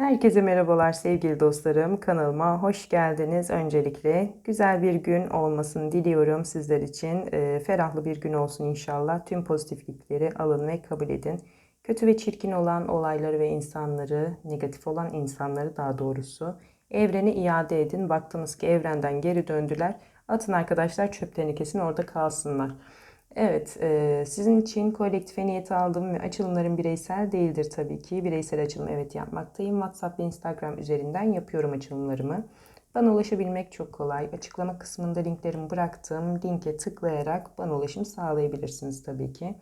Herkese merhabalar sevgili dostlarım. Kanalıma hoş geldiniz. Öncelikle güzel bir gün olmasını diliyorum sizler için. E, ferahlı bir gün olsun inşallah. Tüm pozitiflikleri alın ve kabul edin. Kötü ve çirkin olan olayları ve insanları, negatif olan insanları daha doğrusu evrene iade edin. Baktınız ki evrenden geri döndüler. Atın arkadaşlar çöplerini kesin orada kalsınlar. Evet, e, sizin için kolektife niyet aldım ve açılımlarım bireysel değildir tabii ki. Bireysel açılım evet yapmaktayım. WhatsApp ve Instagram üzerinden yapıyorum açılımlarımı. Bana ulaşabilmek çok kolay. Açıklama kısmında linklerimi bıraktım. Linke tıklayarak bana ulaşım sağlayabilirsiniz tabii ki.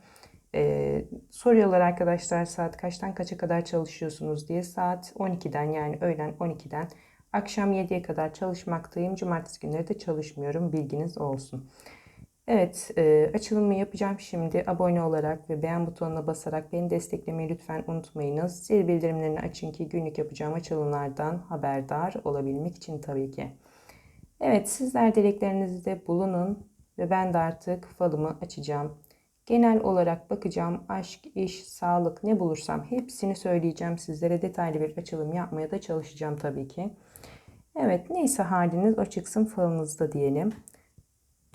Ee, soruyorlar arkadaşlar saat kaçtan kaça kadar çalışıyorsunuz diye. Saat 12'den yani öğlen 12'den akşam 7'ye kadar çalışmaktayım. Cumartesi günleri de çalışmıyorum. Bilginiz olsun. Evet, e, açılımı yapacağım şimdi. Abone olarak ve beğen butonuna basarak beni desteklemeyi lütfen unutmayınız. Zil bildirimlerini açın ki günlük yapacağım açılımlardan haberdar olabilmek için tabii ki. Evet, sizler dileklerinizde bulunun ve ben de artık falımı açacağım. Genel olarak bakacağım aşk, iş, sağlık ne bulursam hepsini söyleyeceğim sizlere. Detaylı bir açılım yapmaya da çalışacağım tabii ki. Evet, neyse haliniz o çıksın falınızda diyelim.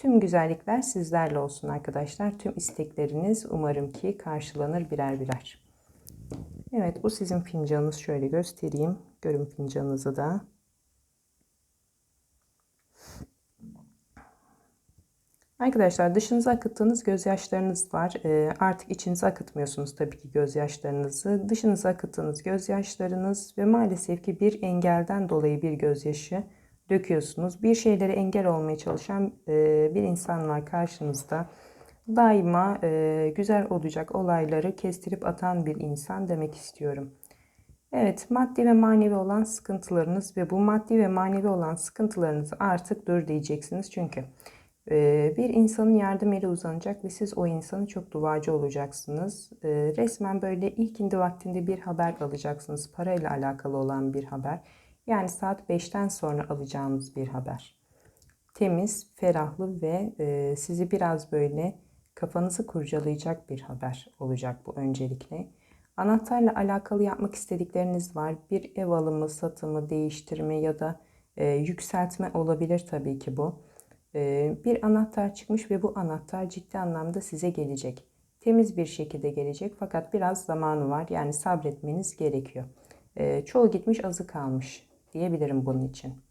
Tüm güzellikler sizlerle olsun arkadaşlar. Tüm istekleriniz umarım ki karşılanır birer birer. Evet bu sizin fincanınız. Şöyle göstereyim. Görün fincanınızı da. Arkadaşlar dışınıza akıttığınız gözyaşlarınız var. E, artık içinize akıtmıyorsunuz tabii ki gözyaşlarınızı. Dışınıza akıttığınız gözyaşlarınız ve maalesef ki bir engelden dolayı bir gözyaşı döküyorsunuz. Bir şeylere engel olmaya çalışan e, bir insan var karşınızda. Daima e, güzel olacak olayları kestirip atan bir insan demek istiyorum. Evet, maddi ve manevi olan sıkıntılarınız ve bu maddi ve manevi olan sıkıntılarınızı artık dur diyeceksiniz. Çünkü e, bir insanın yardım eli uzanacak ve siz o insanı çok duacı olacaksınız. Resmen böyle ilkindi vaktinde bir haber alacaksınız. Parayla alakalı olan bir haber. Yani saat 5'ten sonra alacağınız bir haber. Temiz, ferahlı ve e, sizi biraz böyle kafanızı kurcalayacak bir haber olacak bu öncelikle. Anahtarla alakalı yapmak istedikleriniz var. Bir ev alımı, satımı, değiştirme ya da e, yükseltme olabilir tabii ki bu. E, bir anahtar çıkmış ve bu anahtar ciddi anlamda size gelecek. Temiz bir şekilde gelecek fakat biraz zamanı var. Yani sabretmeniz gerekiyor. E, çoğu gitmiş azı kalmış diyebilirim bunun için.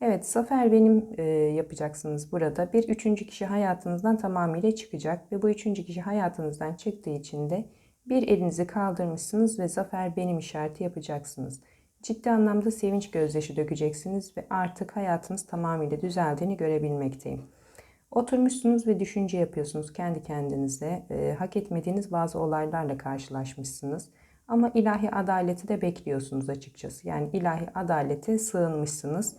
Evet, zafer benim e, yapacaksınız burada. Bir üçüncü kişi hayatınızdan tamamıyla çıkacak ve bu üçüncü kişi hayatınızdan çıktığı için de bir elinizi kaldırmışsınız ve zafer benim işareti yapacaksınız. Ciddi anlamda sevinç gözyaşı dökeceksiniz ve artık hayatınız tamamıyla düzeldiğini görebilmekteyim. Oturmuşsunuz ve düşünce yapıyorsunuz kendi kendinize. E, hak etmediğiniz bazı olaylarla karşılaşmışsınız. Ama ilahi adaleti de bekliyorsunuz açıkçası. Yani ilahi adalete sığınmışsınız.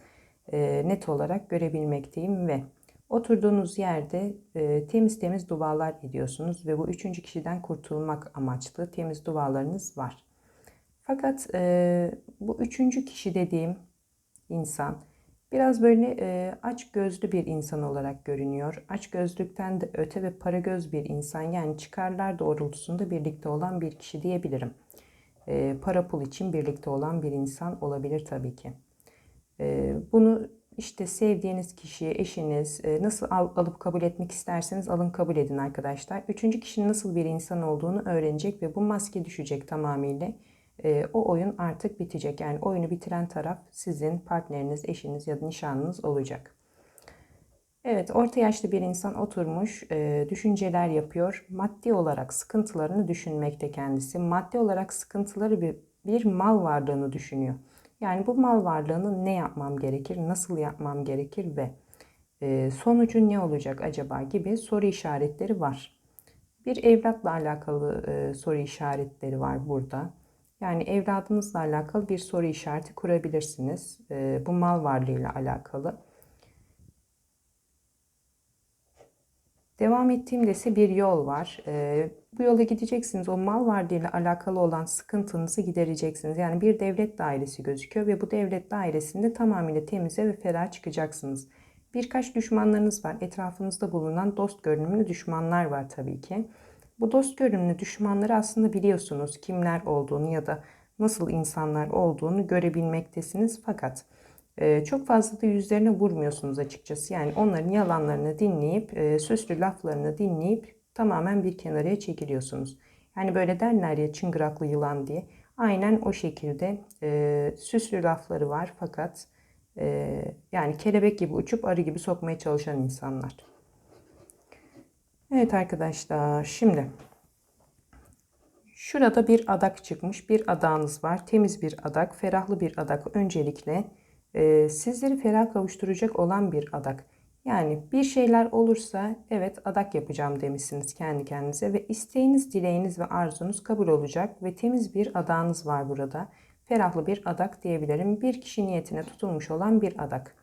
E, net olarak görebilmekteyim ve oturduğunuz yerde e, temiz temiz dualar ediyorsunuz ve bu üçüncü kişiden kurtulmak amaçlı temiz dualarınız var. Fakat e, bu üçüncü kişi dediğim insan biraz böyle e, aç gözlü bir insan olarak görünüyor. Aç gözlükten de öte ve para göz bir insan yani çıkarlar doğrultusunda birlikte olan bir kişi diyebilirim e, para pul için birlikte olan bir insan olabilir tabii ki. E, bunu işte sevdiğiniz kişiye, eşiniz e, nasıl al, alıp kabul etmek isterseniz alın kabul edin arkadaşlar. Üçüncü kişinin nasıl bir insan olduğunu öğrenecek ve bu maske düşecek tamamıyla. E, o oyun artık bitecek. Yani oyunu bitiren taraf sizin partneriniz, eşiniz ya da nişanlınız olacak. Evet, orta yaşlı bir insan oturmuş, e, düşünceler yapıyor. Maddi olarak sıkıntılarını düşünmekte kendisi. Maddi olarak sıkıntıları bir, bir mal varlığını düşünüyor. Yani bu mal varlığını ne yapmam gerekir, nasıl yapmam gerekir ve e, sonucu ne olacak acaba gibi soru işaretleri var. Bir evlatla alakalı e, soru işaretleri var burada. Yani evladınızla alakalı bir soru işareti kurabilirsiniz. E, bu mal varlığıyla alakalı. Devam ettiğimde ise bir yol var. E, bu yola gideceksiniz. O mal varlığıyla alakalı olan sıkıntınızı gidereceksiniz. Yani bir devlet dairesi gözüküyor ve bu devlet dairesinde tamamıyla temize ve ferah çıkacaksınız. Birkaç düşmanlarınız var. Etrafınızda bulunan dost görünümlü düşmanlar var tabii ki. Bu dost görünümlü düşmanları aslında biliyorsunuz kimler olduğunu ya da nasıl insanlar olduğunu görebilmektesiniz. Fakat e, çok fazla da yüzlerine vurmuyorsunuz açıkçası. Yani onların yalanlarını dinleyip, e, süslü laflarını dinleyip tamamen bir kenaraya çekiliyorsunuz. Yani böyle derler ya çıngıraklı yılan diye. Aynen o şekilde e, süslü lafları var fakat e, yani kelebek gibi uçup arı gibi sokmaya çalışan insanlar. Evet arkadaşlar şimdi şurada bir adak çıkmış. Bir adağınız var. Temiz bir adak, ferahlı bir adak. Öncelikle e, sizleri ferah kavuşturacak olan bir adak. Yani bir şeyler olursa evet adak yapacağım demişsiniz kendi kendinize ve isteğiniz, dileğiniz ve arzunuz kabul olacak ve temiz bir adağınız var burada. Ferahlı bir adak diyebilirim. Bir kişi niyetine tutulmuş olan bir adak.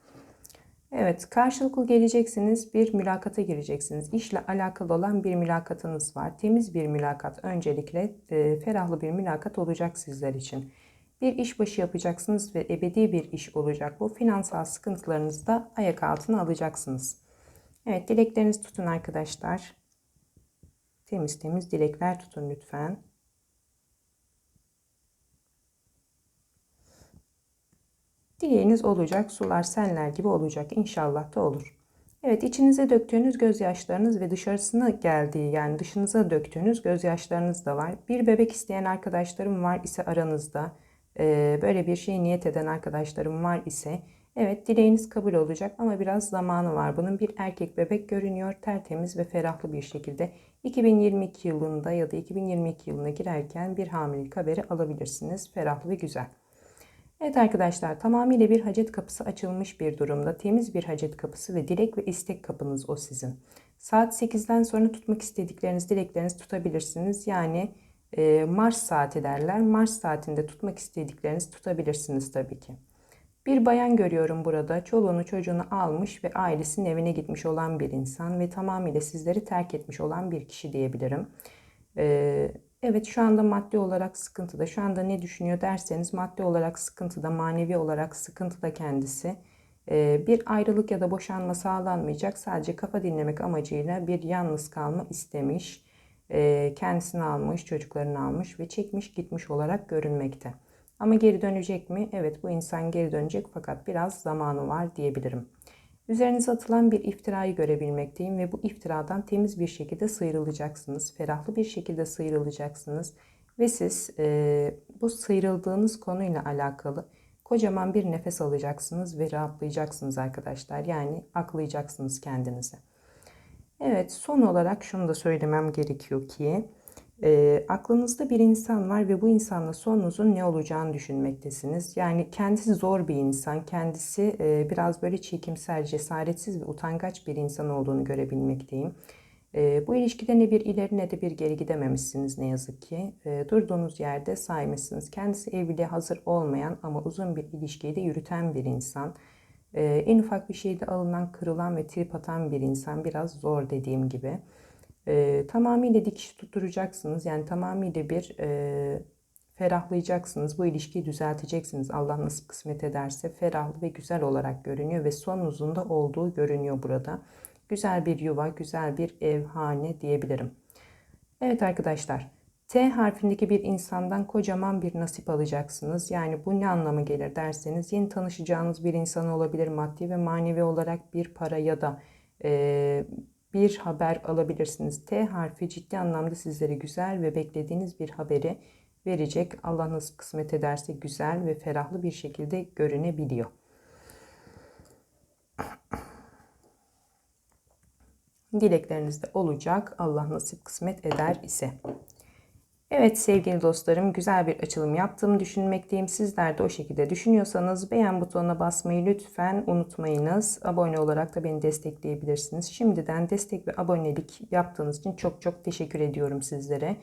Evet, karşılıklı geleceksiniz, bir mülakata gireceksiniz. İşle alakalı olan bir mülakatınız var. Temiz bir mülakat, öncelikle e, ferahlı bir mülakat olacak sizler için. Bir iş başı yapacaksınız ve ebedi bir iş olacak. Bu finansal sıkıntılarınızı da ayak altına alacaksınız. Evet, dileklerinizi tutun arkadaşlar. Temiz temiz dilekler tutun lütfen. Dileğiniz olacak, sular senler gibi olacak. İnşallah da olur. Evet, içinize döktüğünüz gözyaşlarınız ve dışarısına geldiği yani dışınıza döktüğünüz gözyaşlarınız da var. Bir bebek isteyen arkadaşlarım var ise aranızda, böyle bir şey niyet eden arkadaşlarım var ise evet dileğiniz kabul olacak ama biraz zamanı var. Bunun bir erkek bebek görünüyor tertemiz ve ferahlı bir şekilde 2022 yılında ya da 2022 yılına girerken bir hamilelik haberi alabilirsiniz. Ferahlı ve güzel. Evet arkadaşlar tamamıyla bir hacet kapısı açılmış bir durumda. Temiz bir hacet kapısı ve dilek ve istek kapınız o sizin. Saat 8'den sonra tutmak istedikleriniz, dilekleriniz tutabilirsiniz. Yani e, Mars saati derler. Mars saatinde tutmak istediklerinizi tutabilirsiniz tabii ki. Bir bayan görüyorum burada. Çoluğunu çocuğunu almış ve ailesinin evine gitmiş olan bir insan ve tamamıyla sizleri terk etmiş olan bir kişi diyebilirim. Ee, evet şu anda maddi olarak sıkıntıda. Şu anda ne düşünüyor derseniz maddi olarak sıkıntıda, manevi olarak sıkıntıda kendisi. Ee, bir ayrılık ya da boşanma sağlanmayacak. Sadece kafa dinlemek amacıyla bir yalnız kalma istemiş kendisini almış, çocuklarını almış ve çekmiş gitmiş olarak görünmekte. Ama geri dönecek mi? Evet bu insan geri dönecek fakat biraz zamanı var diyebilirim. Üzerinize atılan bir iftirayı görebilmekteyim ve bu iftiradan temiz bir şekilde sıyrılacaksınız. Ferahlı bir şekilde sıyrılacaksınız. Ve siz e, bu sıyrıldığınız konuyla alakalı kocaman bir nefes alacaksınız ve rahatlayacaksınız arkadaşlar. Yani aklayacaksınız kendinizi. Evet son olarak şunu da söylemem gerekiyor ki e, aklınızda bir insan var ve bu insanla sonunuzun ne olacağını düşünmektesiniz. Yani kendisi zor bir insan, kendisi e, biraz böyle çekimsel, cesaretsiz ve utangaç bir insan olduğunu görebilmekteyim. E, bu ilişkide ne bir ileri ne de bir geri gidememişsiniz ne yazık ki. E, durduğunuz yerde saymışsınız. Kendisi evliliğe hazır olmayan ama uzun bir ilişkiyi de yürüten bir insan. Ee, en ufak bir şeyde alınan, kırılan ve trip atan bir insan biraz zor dediğim gibi. Ee, tamamıyla dikiş tutturacaksınız. Yani tamamıyla bir e, ferahlayacaksınız. Bu ilişkiyi düzelteceksiniz. Allah nasip kısmet ederse ferahlı ve güzel olarak görünüyor ve sonunuzun da olduğu görünüyor burada. Güzel bir yuva, güzel bir ev, hane diyebilirim. Evet arkadaşlar. T harfindeki bir insandan kocaman bir nasip alacaksınız. Yani bu ne anlamı gelir derseniz yeni tanışacağınız bir insan olabilir maddi ve manevi olarak bir para ya da e, bir haber alabilirsiniz. T harfi ciddi anlamda sizlere güzel ve beklediğiniz bir haberi verecek. Allah nasip kısmet ederse güzel ve ferahlı bir şekilde görünebiliyor. Dilekleriniz de olacak. Allah nasip kısmet eder ise. Evet sevgili dostlarım güzel bir açılım yaptığımı düşünmekteyim. Sizler de o şekilde düşünüyorsanız beğen butonuna basmayı lütfen unutmayınız. Abone olarak da beni destekleyebilirsiniz. Şimdiden destek ve abonelik yaptığınız için çok çok teşekkür ediyorum sizlere.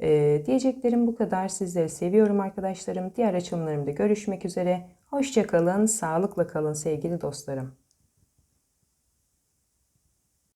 Ee, diyeceklerim bu kadar. Sizleri seviyorum arkadaşlarım. Diğer açılımlarımda görüşmek üzere. Hoşçakalın, sağlıkla kalın sevgili dostlarım.